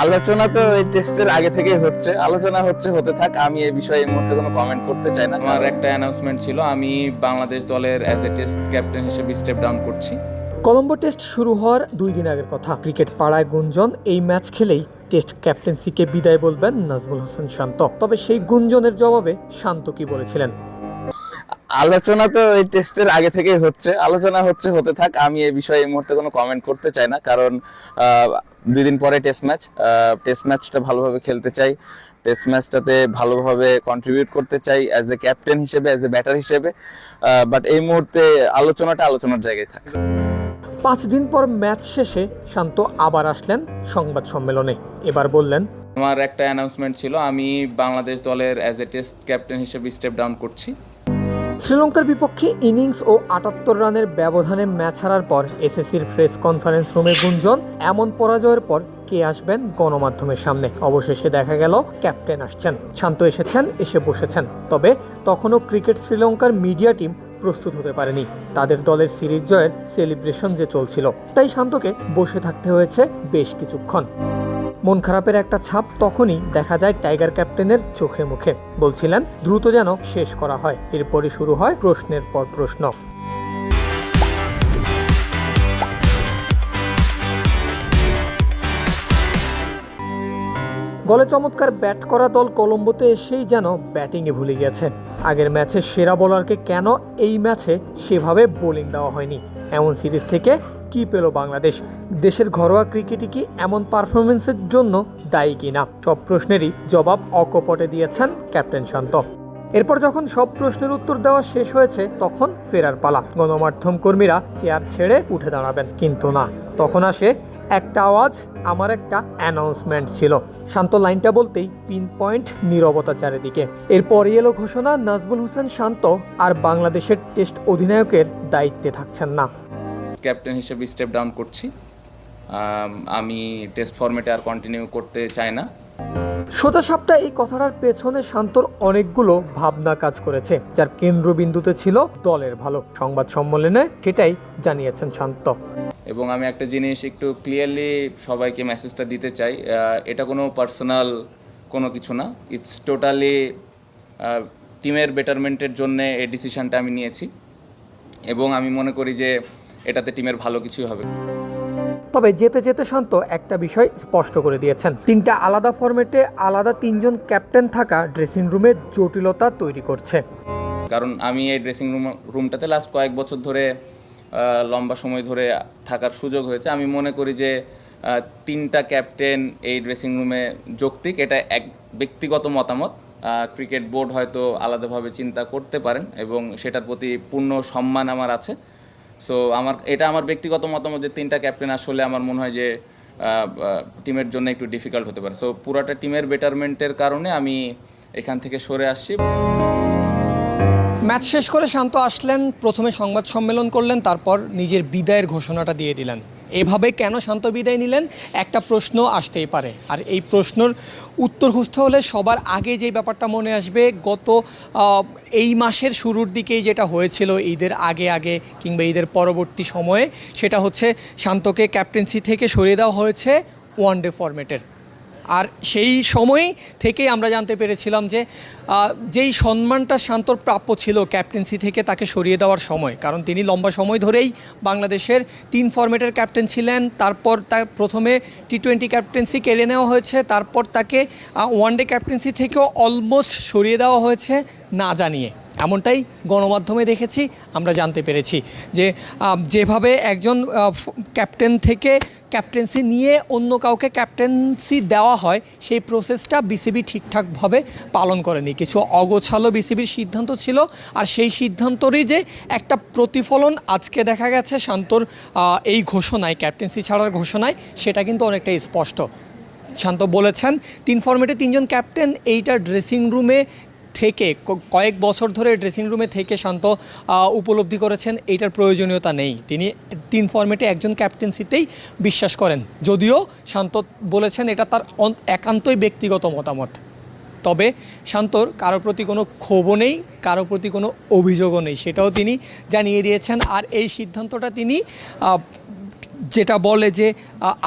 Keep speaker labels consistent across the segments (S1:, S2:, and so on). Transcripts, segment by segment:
S1: আলোচনা তো এই টেস্টের আগে থেকেই হচ্ছে। আলোচনা হচ্ছে হতে থাক। আমি এই বিষয়ে এই মুহূর্তে কোনো কমেন্ট করতে চাই না।
S2: আমার একটা অ্যানাউন্সমেন্ট ছিল আমি বাংলাদেশ দলের অ্যাজ এ টেস্ট ক্যাপ্টেন হিসেবে স্টেপ ডাউন করছি।
S3: কলম্বো টেস্ট শুরু হওয়ার দুই দিন আগের কথা। ক্রিকেট পাড়ায় গুঞ্জন এই ম্যাচ খেলেই টেস্ট ক্যাপ্টেন্সিকে বিদায় বলবেন নাজমুল হোসেন শান্ত। তবে সেই গুঞ্জনের জবাবে শান্ত কি বলেছিলেন?
S1: আলোচনা তো এই টেস্টের আগে থেকেই হচ্ছে। আলোচনা হচ্ছে হতে থাক। আমি এই বিষয়ে এই মুহূর্তে কোনো কমেন্ট করতে চাই না। কারণ আহ, দুই দিন পরে টেস্ট ম্যাচ টেস্ট ম্যাচটা ভালোভাবে খেলতে চাই। টেস্ট ম্যাচটাতে ভালোভাবে কন্ট্রিবিউট করতে চাই অ্যাজ এ ক্যাপ্টেন হিসেবে অ্যাজ এ ব্যাটার হিসেবে। বাট এই মুহূর্তে আলোচনাটা আলোচনার জায়গায় থাক।
S3: পাঁচ দিন পর ম্যাচ শেষে শান্ত আবার আসলেন সংবাদ সম্মেলনে। এবার বললেন
S2: আমার একটা অ্যানাউন্সমেন্ট ছিল আমি বাংলাদেশ দলের অ্যাজ এ টেস্ট ক্যাপ্টেন হিসেবে স্টেপ ডাউন করছি।
S3: শ্রীলঙ্কার বিপক্ষে ইনিংস ও আটাত্তর রানের ব্যবধানে ম্যাচ হারার পর এসএসসির প্রেস কনফারেন্স রুমে গুঞ্জন, এমন পরাজয়ের পর কে আসবেন গণমাধ্যমের সামনে? অবশেষে দেখা গেল, ক্যাপ্টেন আসছেন, শান্ত এসেছেন, এসে বসেছেন। তবে তখনও ক্রিকেট শ্রীলঙ্কার মিডিয়া টিম প্রস্তুত হতে পারেনি। তাদের দলের সিরিজ জয়ের সেলিব্রেশন যে চলছিল, তাই শান্তকে বসে থাকতে হয়েছে বেশ কিছুক্ষণ। মন খারাপের একটা ছাপ তখনই দেখা যায় টাইগার ক্যাপ্টেনের চোখে মুখে। বলছিলেন, দ্রুত যেন শেষ করা হয়, এরপরই শুরু হয় প্রশ্নের পর প্রশ্ন। গলে চমৎকার ব্যাট করা দল কলম্বোতে এসেই যেন ব্যাটিংয়ে ভুলে গেছে আগের ম্যাচে সেরা বোলারকে কেন এই ম্যাচে সেভাবে বোলিং দেওয়া হয়নি? এমন সিরিজ থেকে কি পেল বাংলাদেশ? দেশের ঘরোয়া ক্রিকেটই কি এমন পারফরমেন্সের জন্য দায়ী কিনা? সব প্রশ্নেরই জবাব অকপটে দিয়েছেন ক্যাপ্টেন শান্ত। এরপর যখন সব প্রশ্নের উত্তর দেওয়া শেষ হয়েছে, তখন ফেরার পালা। গণমাধ্যম কর্মীরা চেয়ার ছেড়ে উঠে দাঁড়াবেন, কিন্তু না। তখন আসে একটা আওয়াজ, আমার একটা অ্যানাউন্সমেন্ট ছিল। শান্ত লাইনটা বলতেই পিন পয়েন্ট নীরবতা চারিদিকে। এরপরই এলো ঘোষণা, নাজমুল হোসেন শান্ত আর বাংলাদেশের টেস্ট অধিনায়কের দায়িত্বে থাকছেন না।
S2: ক্যাপ্টেন হিসেবে স্টেপ ডাউন করছি। আমি টেস্ট ফর্মেটে আর কন্টিনিউ করতে চাই না।
S3: সোজা সাপটা এই কথাটার পেছনে শান্তর অনেকগুলো ভাবনা কাজ করেছে যার কেন্দ্রবিন্দুতে ছিল দলের ভালো। সংবাদ সম্মেলনে সেটাই জানিয়েছেন শান্ত।
S2: এবং আমি একটা জিনিস একটু ক্লিয়ারলি সবাইকে মেসেজটা দিতে চাই এটা কোনো পার্সোনাল কোনো কিছু না। ইটস টোটালি টিমের বেটারমেন্টের জন্য এই ডিসিশনটা আমি নিয়েছি। এবং আমি মনে করি যে এটাতে টিমের ভালো কিছুই হবে।
S3: তবে যেতে যেতে শান্ত একটা বিষয় স্পষ্ট করে দিয়েছেন। তিনটা আলাদা ফরম্যাটে আলাদা তিনজন ক্যাপ্টেন থাকা ড্রেসিং রুমে জটিলতা তৈরি করছে।
S2: কারণ আমি এই ড্রেসিং রুম রুমটাতে লাস্ট কয়েক বছর ধরে লম্বা সময় ধরে থাকার সুযোগ হয়েছে। আমি মনে করি যে তিনটা ক্যাপ্টেন এই ড্রেসিং রুমে যৌক্তিক এটা এক ব্যক্তিগত মতামত। ক্রিকেট বোর্ড হয়তো আলাদাভাবে চিন্তা করতে পারেন এবং সেটার প্রতি পূর্ণ সম্মান আমার আছে। সো আমার, এটা আমার ব্যক্তিগত মতামত যে তিনটা ক্যাপ্টেন আসলে আমার মনে হয় যে টিমের জন্য একটু ডিফিকাল্ট হতে পারে। সো পুরাটা টিমের বেটারমেন্টের কারণে আমি এখান থেকে সরে আসছি।
S3: ম্যাচ শেষ করে শান্ত আসলেন, প্রথমে সংবাদ সম্মেলন করলেন, তারপর নিজের বিদায়ের ঘোষণাটা দিয়ে দিলেন। এভাবে কেন শান্ত বিদায় নিলেন? একটা প্রশ্ন আসতেই পারে। আর এই প্রশ্নর উত্তর খুঁজতে হলে সবার আগে যে ব্যাপারটা মনে আসবে, গত এই মাসের শুরুর দিকেই যেটা হয়েছিল ঈদের আগে আগে কিংবা ঈদের পরবর্তী সময়ে, সেটা হচ্ছে শান্তকে ক্যাপ্টেন্সি থেকে সরিয়ে দেওয়া হয়েছে ওয়ান ডে ফরম্যাটের। আর সেই সময় থেকেই আমরা জানতে পেরেছিলাম যে যেই সম্মানটা শান্তর প্রাপ্য ছিল ক্যাপ্টেন্সি থেকে তাকে সরিয়ে দেওয়ার সময়, কারণ তিনি লম্বা সময় ধরেই বাংলাদেশের তিন ফরম্যাটের ক্যাপ্টেন ছিলেন, তারপর তার প্রথমে টি টোয়েন্টি ক্যাপ্টেন্সি কেড়ে নেওয়া হয়েছে, তারপর তাকে ওয়ান ডে ক্যাপ্টেন্সি থেকেও অলমোস্ট সরিয়ে দেওয়া হয়েছে, না জানিয়ে। এমনটাই গণমাধ্যমে দেখেছি, আমরা জানতে পেরেছি যে যেভাবে একজন ক্যাপ্টেন থেকে ক্যাপ্টেন্সি নিয়ে অন্য কাউকে ক্যাপ্টেন্সি দেওয়া হয়, সেই প্রসেসটা বিসিবি ঠিকঠাকভাবে পালন করেনি। কিছু অগোছালো বিসিবির সিদ্ধান্ত ছিল, আর সেই সিদ্ধান্তরই যে একটা প্রতিফলন আজকে দেখা গেছে শান্তর এই ঘোষণায় ক্যাপ্টেন্সি ছাড়ার ঘোষণায়, সেটা কিন্তু অনেকটাই স্পষ্ট। শান্ত বলেছেন, তিন ফর্মেটে তিনজন ক্যাপ্টেন এইটা ড্রেসিং রুমে থেকে কয়েক বছর ধরে ড্রেসিং রুমে থেকে শান্ত উপলব্ধি করেছেন, এইটার প্রয়োজনীয়তা নেই। তিনি তিন ফর্মেটে একজন ক্যাপ্টেন্সিতেই বিশ্বাস করেন। যদিও শান্ত বলেছেন এটা তার একান্তই ব্যক্তিগত মতামত। তবে শান্তর কারও প্রতি কোনো ক্ষোভও নেই, কারও প্রতি কোনো অভিযোগও নেই। সেটাও তিনি জানিয়ে দিয়েছেন। আর এই সিদ্ধান্তটা তিনি যেটা বলে যে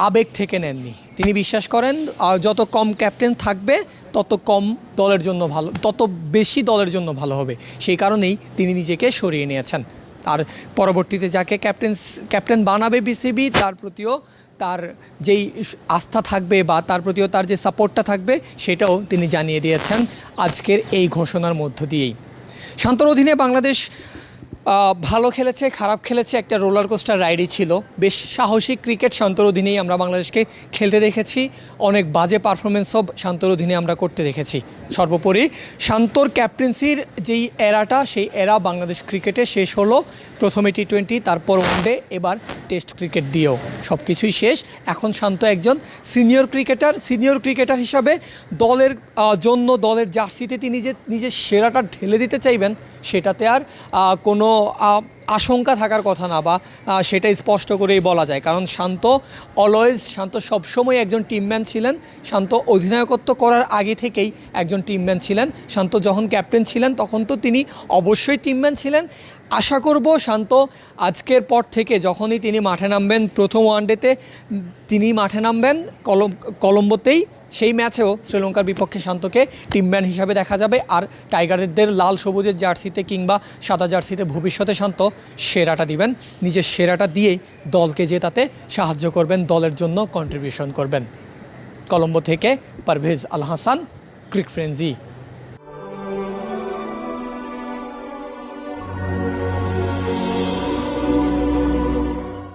S3: আবেগ থেকে নেননি। তিনি বিশ্বাস করেন যত কম ক্যাপ্টেন থাকবে, তত কম দলের জন্য ভালো, তত বেশি দলের জন্য ভালো হবে। সেই কারণেই তিনি নিজেকে সরিয়ে নিয়েছেন। আর পরবর্তীতে যাকে ক্যাপ্টেন ক্যাপ্টেন বানাবে বিসিবি তার প্রতিও তার যেই আস্থা থাকবে বা তার প্রতিও তার যে সাপোর্টটা থাকবে, সেটাও তিনি জানিয়ে দিয়েছেন আজকের এই ঘোষণার মধ্য দিয়েই। শান্তর অধীনে বাংলাদেশ ভালো খেলেছে, খারাপ খেলেছে, একটা রোলার কোস্টার রাইডই ছিল। বেশ সাহসী ক্রিকেট শান্তর অধীনেই আমরা বাংলাদেশকে খেলতে দেখেছি। অনেক বাজে পারফরমেন্সও শান্তর অধীনে আমরা করতে দেখেছি। সর্বোপরি শান্তর ক্যাপ্টেন্সির যেই এরাটা, সেই এরা বাংলাদেশ ক্রিকেটে শেষ হলো। প্রথমে টি টোয়েন্টি তারপর ওয়ানডে এবার টেস্ট ক্রিকেট দিয়েও। সব কিছুই শেষ। এখন শান্ত একজন সিনিয়র ক্রিকেটার সিনিয়র ক্রিকেটার হিসাবে দলের জন্য দলের জার্সিতে তিনি যে, নিজের সেরাটা ঢেলে দিতে চাইবেন সেটাতে আর কোনো আশঙ্কা থাকার কথা না বা সেটা স্পষ্ট করেই বলা যায়। কারণ শান্ত অলওয়েজ, শান্ত সবসময় একজন টিমম্যান ছিলেন। শান্ত অধিনায়কত্ব করার আগে থেকেই একজন টিমম্যান ছিলেন। শান্ত যখন ক্যাপ্টেন ছিলেন, তখন তো তিনি অবশ্যই টিমম্যান ছিলেন। আশা করব শান্ত আজকের পর থেকে যখনই তিনি মাঠে নামবেন, প্রথম ওয়ানডেতে, তিনি মাঠে নামবেন, কলম, কলম্বোতেই সেই ম্যাচেও শ্রীলঙ্কার বিপক্ষে শান্তকে টিমম্যান হিসাবে দেখা যাবে। আর টাইগারদের লাল সবুজের জার্সিতে কিংবা সাদা জার্সিতে ভবিষ্যতে শান্ত সেরাটা দিবেন। নিজের সেরাটা দিয়েই দলকে জেতাতে সাহায্য করবেন, দলের জন্য কন্ট্রিবিউশন করবেন। কলম্বো থেকে পারভেজ আল হাসান, ক্রিক ফ্রেন্জি